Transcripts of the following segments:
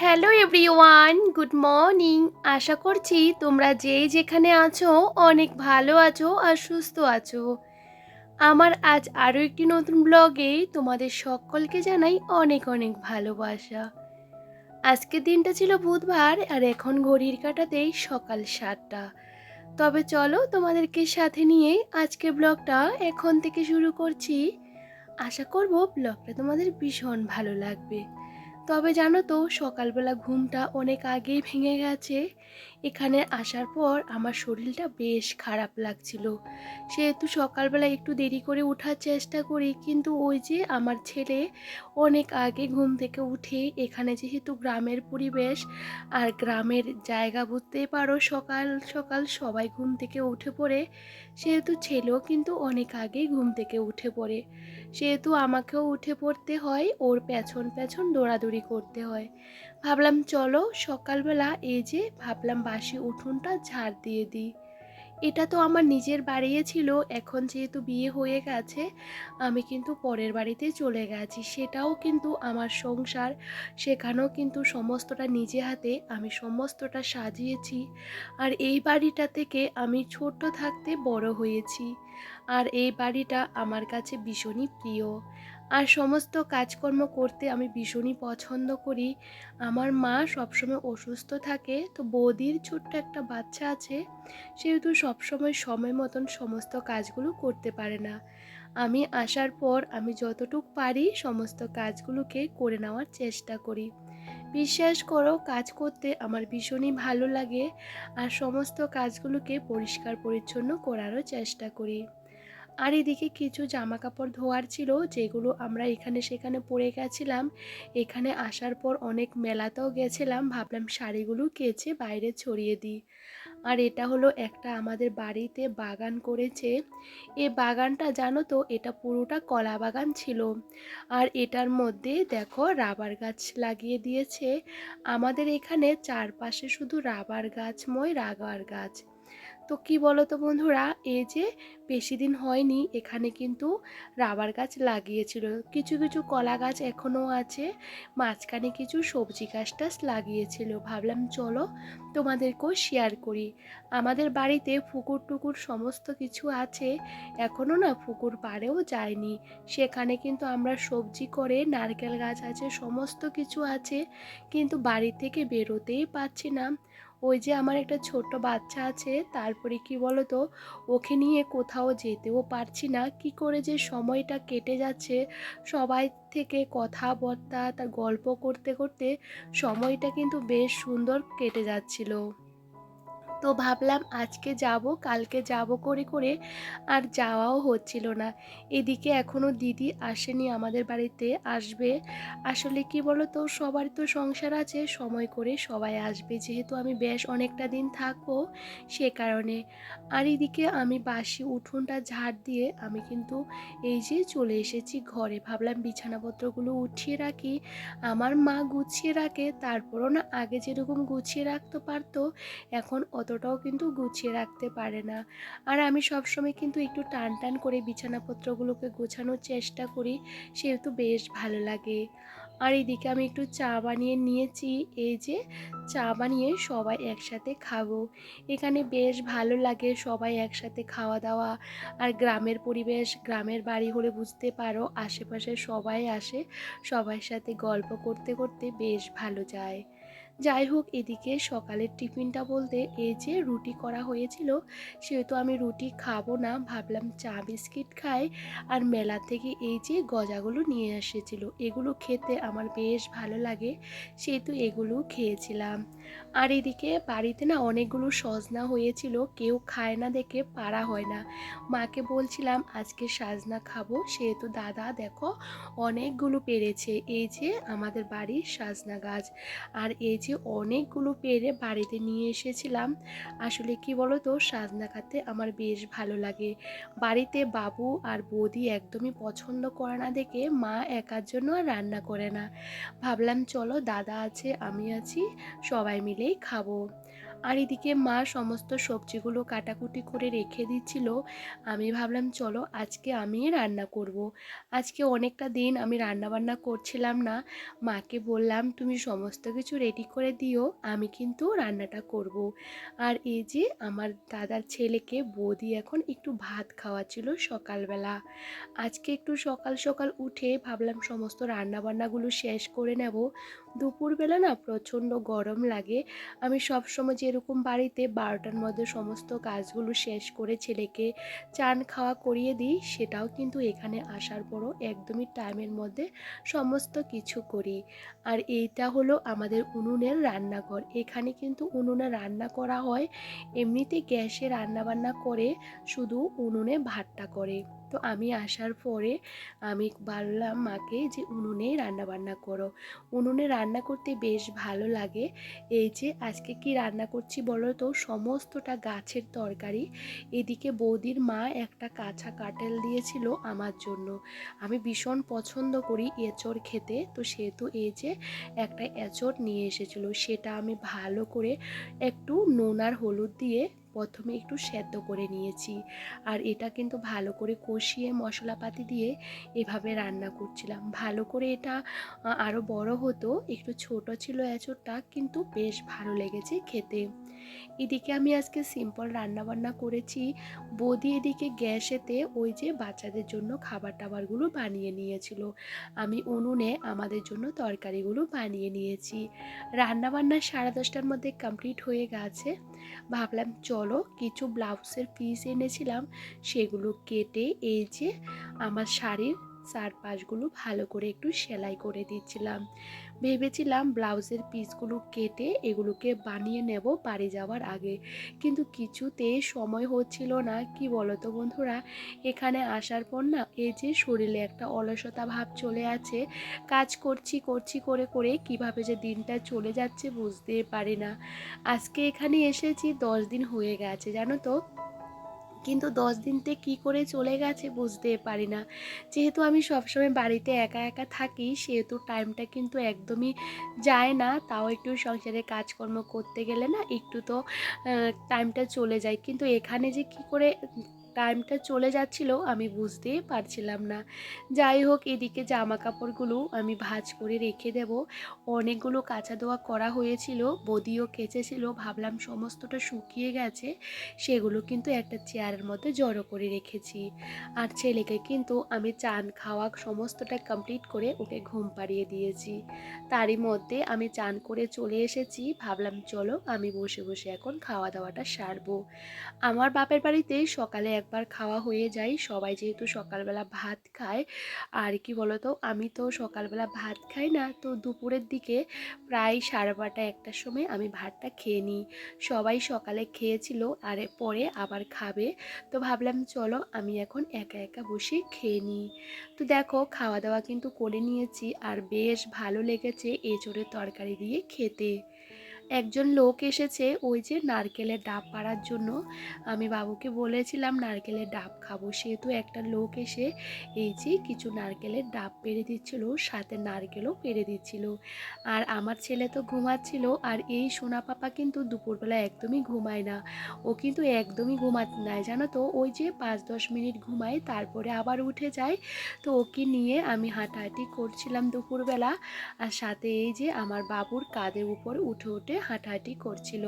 Hello everyone good morning আশা করছি তোমরা যেই যেখানে আছো অনেক ভালো আছো আর সুস্থ আছো। আমার আজ আরও একটি নতুন ব্লগে তোমাদের সকলকে জানাই অনেক অনেক ভালোবাসা। আজকের দিনটা ছিল বুধবার আর এখন ঘড়ির কাটাতেই সকাল সাতটা। তবে চলো তোমাদেরকে সাথে নিয়ে আজকের ব্লগটা এখন থেকে শুরু করছি। আশা করব ব্লগটা তোমাদের ভীষণ ভালো লাগবে। তবে জানো তো, সকালবেলা ঘুমটা অনেক আগেই ভেঙে গেছে। এখানে আসার পর আমার শরীরটা বেশ খারাপ লাগছিল। সেহেতু সকালবেলা একটু দেরি করে ওঠার চেষ্টা করি, কিন্তু ওই যে আমার ছেলে অনেক আগে ঘুম থেকে উঠে এখানে যেহেতু গ্রামের পরিবেশ আর গ্রামের জায়গা বুঝতেই পারো, সকাল সকাল সবাই ঘুম থেকে উঠে পড়ে। সেহেতু ছেলেও কিন্তু অনেক আগেই ঘুম থেকে উঠে পড়ে। সেহেতু আমাকেও উঠে পড়তে হয়, ওর পেছন পেছন দৌড়াদৌড়ি করতে হয়। ভাবলাম, চলো, সকালবেলা এই যে ভাবলাম বাসি উঠোনটা ঝাড় দিয়ে দিই। এটা তো আমার নিজের বাড়িয়ে ছিল, এখন যেহেতু বিয়ে হয়ে গেছে, আমি কিন্তু পরের বাড়িতে চলে গেছি। সেটাও কিন্তু আমার সংসার, সেখানেও কিন্তু সমস্তটা নিজে হাতে, আমি সমস্তটা সাজিয়েছি। আর এই বাড়িটা থেকে আমি ছোট্ট থাকতে বড় হয়েছি। আর এই বাড়িটা আমার কাছে ভীষণই প্রিয়। আর সমস্ত কাজকর্ম করতে আমি ভীষণই পছন্দ করি। আমার মা সবসময় অসুস্থ থাকে, তো বৌদির ছোট্ট একটা বাচ্চা আছে, সেহেতু সবসময় সময় মতন সমস্ত কাজগুলো করতে পারে না। আমি আসার পর আমি যতটুক পারি সমস্ত কাজগুলোকে করে নেওয়ার চেষ্টা করি। বিশ্বাস করো, কাজ করতে আমার ভীষণই ভালো লাগে, আর সমস্ত কাজগুলোকে পরিষ্কার পরিচ্ছন্ন করারও চেষ্টা করি। আর এদিকে কিছু জামা কাপড় ধোয়ার ছিল, যেগুলো আমরা এখানে সেখানে পরে গেছিলাম। এখানে আসার পর অনেক মেলাতেও গেছিলাম, ভাবলাম শাড়িগুলো কেচে বাইরে ছড়িয়ে দিই। আর এটা হলো একটা আমাদের বাড়িতে বাগান করেছে। এ বাগানটা জানো তো, এটা পুরোটা কলা বাগান ছিল। আর এটার মধ্যে দেখো রাবার গাছ লাগিয়ে দিয়েছে। আমাদের এখানে চারপাশে শুধু রাবার গাছময় রাবার গাছ। তো কি বলো তো বন্ধুরা, এই যে বেশি দিন হয়নি, এখানে কিন্তু রাবার গাছ লাগিয়েছিল। কিছু কিছু কলা গাছ এখনও আছে, মাঝখানে কিছু সবজি গাছ টাছ লাগিয়েছিল। ভাবলাম চলো তোমাদেরকেও শেয়ার করি। আমাদের বাড়িতে পুকুর টুকুর সমস্ত কিছু আছে, এখনও না পুকুর পাড়েও যায়নি। সেখানে কিন্তু আমরা সবজি করে, নারকেল গাছ আছে, সমস্ত কিছু আছে, কিন্তু বাড়ি থেকে বেরোতেই পাচ্ছি না। ওই যে আমার একটা ছোট্ট বাচ্চা আছে, তারপরে কি বলো তো ওকে নিয়ে কোথাও যেতেও পারছি না। কি করে যে সময়টা কেটে যাচ্ছে, সবাই থেকে কথাবার্তা, তার গল্প করতে করতে সময়টা কিন্তু বেশ সুন্দর কেটে যাচ্ছিল। তো ভাবলাম আজকে যাব, কালকে যাব করে করে আর যাওয়াও হচ্ছিল না। এদিকে এখনও দিদি আসেনি আমাদের বাড়িতে, আসবে। আসলে কি বলো তো সবার তো সংসার আছে, সময় করে সবাই আসবে। যেহেতু আমি বেশ অনেকটা দিন থাকব সে কারণে। আর এদিকে আমি বাসি উঠোনটা ঝাড় দিয়ে আমি কিন্তু এই যে চলে এসেছি ঘরে। ভাবলাম বিছানাপত্রগুলো উঠিয়ে রাখি। আমার মা গুছিয়ে রাখে, তারপরও না আগে যেরকম গুছিয়ে রাখতে পারতো, এখন অতটাও কিন্তু গুছিয়ে রাখতে পারে না। আর আমি সবসময় কিন্তু একটু টান টান করে বিছানাপত্রগুলোকে গোছানোর চেষ্টা করি, সেহেতু বেশ ভালো লাগে। আর এদিকে আমি একটু চা বানিয়ে নিয়েছি, এই যে চা বানিয়ে সবাই একসাথে খাব। এখানে বেশ ভালো লাগে সবাই একসাথে খাওয়া দাওয়া। আর গ্রামের পরিবেশ, গ্রামের বাড়ি হলে বুঝতে পারো, আশেপাশে সবাই আসে, সবার সাথে গল্প করতে করতে বেশ ভালো যায়। যাই হোক, এদিকে সকালের টিফিনটা বলতে এই যে রুটি করা হয়েছিল, সেহেতু আমি রুটি খাব না, ভাবলাম চা বিস্কিট খাই। আর মেলা থেকে এই যে গজাগুলো নিয়ে এসেছিল, এগুলো খেতে আমার বেশ ভালো লাগে, সেহেতু এগুলো খেয়েছিলাম। আর এদিকে বাড়িতে না অনেকগুলো সজনা হয়েছিল, কেউ খায় না দেখে পারা হয় না। মাকে বলছিলাম, আজকে সাজনা খাব। সেহেতু, দাদা, দেখো, অনেকগুলো পেরেছে। এই যে আমাদের বাড়ির সাজনা গাছ। আর এই যে অনেকগুলো পেরে বাড়িতে নিয়ে এসেছিলাম। আসলে কি বলো তো সাজনা খাতে আমার বেশ ভালো লাগে। বাড়িতে বাবু আর বৌদি একদমই পছন্দ করে না দেখে মা একার জন্য আর রান্না করে না। ভাবলাম, চলো, দাদা আছে, আমি আছি, সবাই মিলেই খাব। আর এদিকে মা সমস্ত সবজিগুলো কাটাকুটি করে রেখে দিচ্ছিল। আমি ভাবলাম, চলো আজকে আমি রান্না করব। আজকে অনেকটা দিন আমি রান্না বান্না করছিলাম না। মাকে বললাম, তুমি সমস্ত কিছু রেডি করে দিও, আমি কিন্তু রান্নাটা করব। আর এই যে আমার দাদার ছেলেকে বৌদি এখন একটু ভাত খাওয়াচ্ছিল সকালবেলা। আজকে একটু সকাল সকাল উঠে ভাবলাম, সমস্ত রান্না বান্নাগুলো শেষ করে নেব। দুপুরবেলা না প্রচণ্ড গরম লাগে। আমি সবসময় যেরকম বাড়িতে বারোটার মধ্যে সমস্ত কাজগুলো শেষ করে ছেলেকে চান খাওয়া করিয়ে দিই, সেটাও কিন্তু এখানে আসার পরও একদমই টাইমের মধ্যে সমস্ত কিছু করি। আর এইটা হলো আমাদের উনুনের রান্নাঘর। এখানে কিন্তু উনুনে রান্না করা হয়, এমনিতে গ্যাসে রান্নাবান্না করে শুধু উনুনে ভাতটা করে। তো আমি আসার পরে আমি বললাম, মাকে যে উনুনেই রান্না বান্না করো। উনুনে রান্না করতে বেশ ভালো লাগে। এই যে আজকে কি রান্না করছি বলো তো? সমস্তটা গাছের তরকারি। এদিকে বৌদির মা একটা কাঁচা কাটেল দিয়েছিল আমার জন্য। আমি ভীষণ পছন্দ করি এঁচড় খেতে। তো সেহেতু এই যে একটা এঁচড় নিয়ে এসেছিল। সেটা আমি ভালো করে একটু নুন আর হলুদ দিয়ে প্রথমে একটু সেদ্ধ করে নিয়েছি। আর এটা কিন্তু ভালো করে কষিয়ে মশলাপাতি দিয়ে এভাবে রান্না করছিলাম। ভালো করে এটা আরও বড় হতো, একটু ছোট ছিল এঁচড়টা, কিন্তু বেশ ভালো লেগেছে খেতে। এদিকে আমি আজকে সিম্পল রান্নাবান্না করেছি। বৌদি এদিকে গ্যাসেতে ওই যে বাচ্চাদের জন্য খাবার টাবারগুলো বানিয়ে নিয়েছিল। আমি উনুনে আমাদের জন্য তরকারিগুলো বানিয়ে নিয়েছি। রান্নাবান্না সাড়ে দশটার মধ্যে কমপ্লিট হয়ে গেছে। ভাবলাম, চলো কিছু ব্লাউজের পিস এনেছিলাম। সেগুলো কেটে এই যে আমার শাড়ির চারপাশগুলো ভালো করে একটু সেলাই করে দিচ্ছিলাম। ভেবেছিলাম ব্লাউজের পিসগুলো কেটে এগুলোকে বানিয়ে নেব বাড়ি যাওয়ার আগে। কিন্তু কিছুতে সময় হচ্ছিল না, কি বলতো বন্ধুরা? এখানে আসার পর না এই যে শরীরে একটা অলসতা ভাব চলে আছে, কাজ করছি করছি, করে করে কীভাবে যে দিনটা চলে যাচ্ছে বুঝতে পারি না। আজকে এখানে এসেছি, দশ দিন হয়ে গেছে, জানো তো? কিন্তু দশ দিনতে কি করে চলে গেছে বুঝতে পারি না। যেহেতু আমি সবসময় বাড়িতে একা একা থাকি, সেহেতু টাইমটা কিন্তু একদমই যায় না। তাও একটু সংসারে কাজকর্ম করতে গেলে না একটু তো টাইমটা চলে যায়। কিন্তু এখানে যে কি করে টাইমটা চলে যাচ্ছিল, আমি বুঝতেই পারছিলাম না। যাই হোক, এদিকে জামা কাপড়গুলো আমি ভাজ করে রেখে দেব। অনেকগুলো কাঁচা দোয়া করা হয়েছিল, বদিও কেচেছিল, ভাবলাম সমস্তটা শুকিয়ে গেছে, সেগুলো কিন্তু একটা চেয়ারের মধ্যে জড়ো করে রেখেছি। আর ছেলেকে কিন্তু আমি চান খাওয়া সমস্তটা কমপ্লিট করে ওকে ঘুম পাড়িয়ে দিয়েছি। তারই মধ্যে আমি চান করে চলে এসেছি, ভাবলাম চলো আমি বসে বসে এখন খাওয়া দাওয়াটা সারবো। আমার বাপের বাড়িতে সকালে এক একবার খাওয়া হয়ে যায়। সবাই যেহেতু সকালবেলা ভাত খায়, আর কি বলতো? আমি তো সকালবেলা ভাত খাই না, তো দুপুরের দিকে প্রায় সাড়ে বারোটা, একটার সময় আমি ভাতটা খেয়ে নিই। সবাই সকালে খেয়েছিল, আর পরে আবার খাবে। তো ভাবলাম, চলো আমি এখন একা একা বসে খেয়ে নিই। তো দেখো, খাওয়া দাওয়া কিন্তু করে নিয়েছি, আর বেশ ভালো লেগেছে এঁচড়ের তরকারি দিয়ে খেতে। একজন লোক এসেছে ওই যে নারকেলের ডাব পাড়ার জন্য। আমি বাবুকে বলেছিলাম, নারকেলের ডাব খাব। সেহেতু একটা লোক এসে এই যে কিছু নারকেলের ডাব পেরে দিচ্ছিল, সাথে নারকেলও পেরে দিচ্ছিল। আর আমার ছেলে তো ঘুমাচ্ছিল, আর এই সোনা পাপা কিন্তু দুপুরবেলা একদমই ঘুমায় না। ও কিন্তু একদমই ঘুমাতে নাই, জানো তো? ওই যে পাঁচ দশ মিনিট ঘুমায়, তারপরে আবার উঠে যায়। তো ওকে নিয়ে আমি হাঁটাহাঁটি করছিলাম দুপুরবেলা। আর সাথে এই যে আমার বাবুর কাঁধের উপর উঠে উঠে হাঁটাহাঁটি করছিল।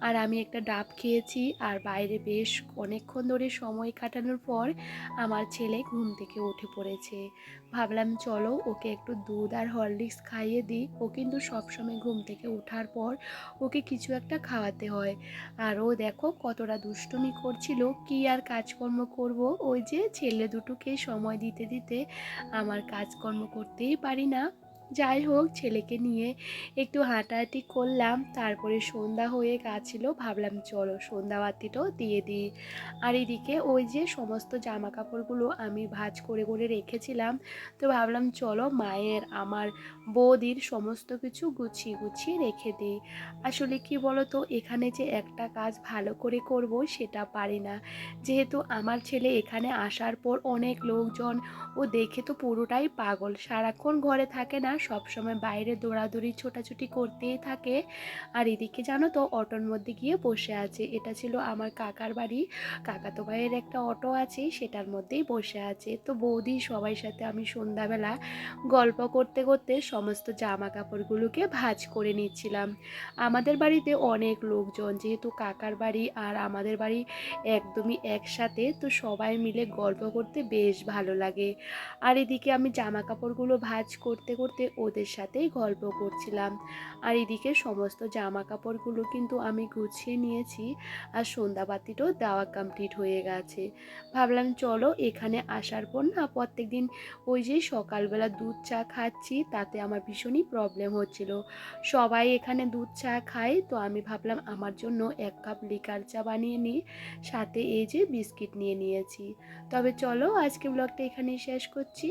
আর আমি একটা ডাব খেয়েছি আর বাইরে বেশ অনেকক্ষণ ধরে সময় কাটানোর পর আমার ছেলে ঘুম থেকে উঠে পড়েছে। ভাবলাম, চলো, ওকে একটু দুধ আর হরলিক্স খাইয়ে দিই। ও কিন্তু সবসময় ঘুম থেকে ওঠার পর ওকে কিছু একটা খাওয়াতে হয়। আর ও দেখো, কতটা দুষ্টুমি করছিল, কি আর কাজকর্ম করব? ওই যে ছেলে দুটোকে সময় দিতে দিতে আমার কাজকর্ম করতেই পারি না। যাই হোক, ছেলেকে নিয়ে একটু হাঁটাহাঁটি করলাম। তারপরে সন্ধ্যা হয়ে গেছিল, ভাবলাম চলো সন্ধ্যাবাতিটাও দিয়ে দিই। আর এদিকে ওই যে সমস্ত জামা কাপড়গুলো আমি ভাজ করে করে রেখেছিলাম। তো ভাবলাম চলো মায়ের, আমার বৌদির সমস্ত কিছু গুছিয়ে গুছিয়ে রেখে দিই। আসলে কি বলো তো এখানে যে একটা কাজ ভালো করে করব সেটা পারি না। যেহেতু আমার ছেলে এখানে আসার পর অনেক লোকজন ও দেখে তো পুরোটাই পাগল। সারাক্ষণ ঘরে থাকে না সবসময় বাইরে দৌড়াদৌড়ি, ছোটাছুটি করতেই থাকে। আর এদিকে জানো তো, অটোর মধ্যে গিয়ে বসে আছে। এটা ছিল আমার কাকার বাড়ি। কাকাতো ভাইয়ের একটা অটো আছে, সেটার মধ্যেই বসে আছে। তো বৌদি সবাই সাথে আমি সন্ধ্যাবেলা গল্প করতে করতে সমস্ত জামা কাপড়গুলোকে ভাজ করে নিচ্ছিলাম। আমাদের বাড়িতে অনেক লোকজন, যেহেতু কাকার বাড়ি আর আমাদের বাড়ি একদমই একসাথে, তো সবাই মিলে গল্প করতে বেশ ভালো লাগে। আর এদিকে আমি জামা কাপড়গুলো ভাজ করতে করতে ওদের সাথেই গল্প করছিলাম। আর এদিকে সমস্ত জামা কাপড়গুলো কিন্তু আমি গুছিয়ে নিয়েছি আর সন্ধ্যাবাতিটাও দেওয়া কমপ্লিট হয়ে গেছে। ভাবলাম চলো এখানে আসার পর না প্রত্যেক দিন ওই যে সকালবেলা দুধ চা খাচ্ছি, তাতে আমার ভীষণই প্রবলেম হচ্ছিল। সবাই এখানে দুধ চা খায়, তো আমি ভাবলাম আমার জন্য এক কাপ লিকার চা বানিয়ে নিই, সাথে এই যে বিস্কিট নিয়ে নিয়েছি। তবে চলো আজকে ব্লগটা এখানেই শেষ করছি।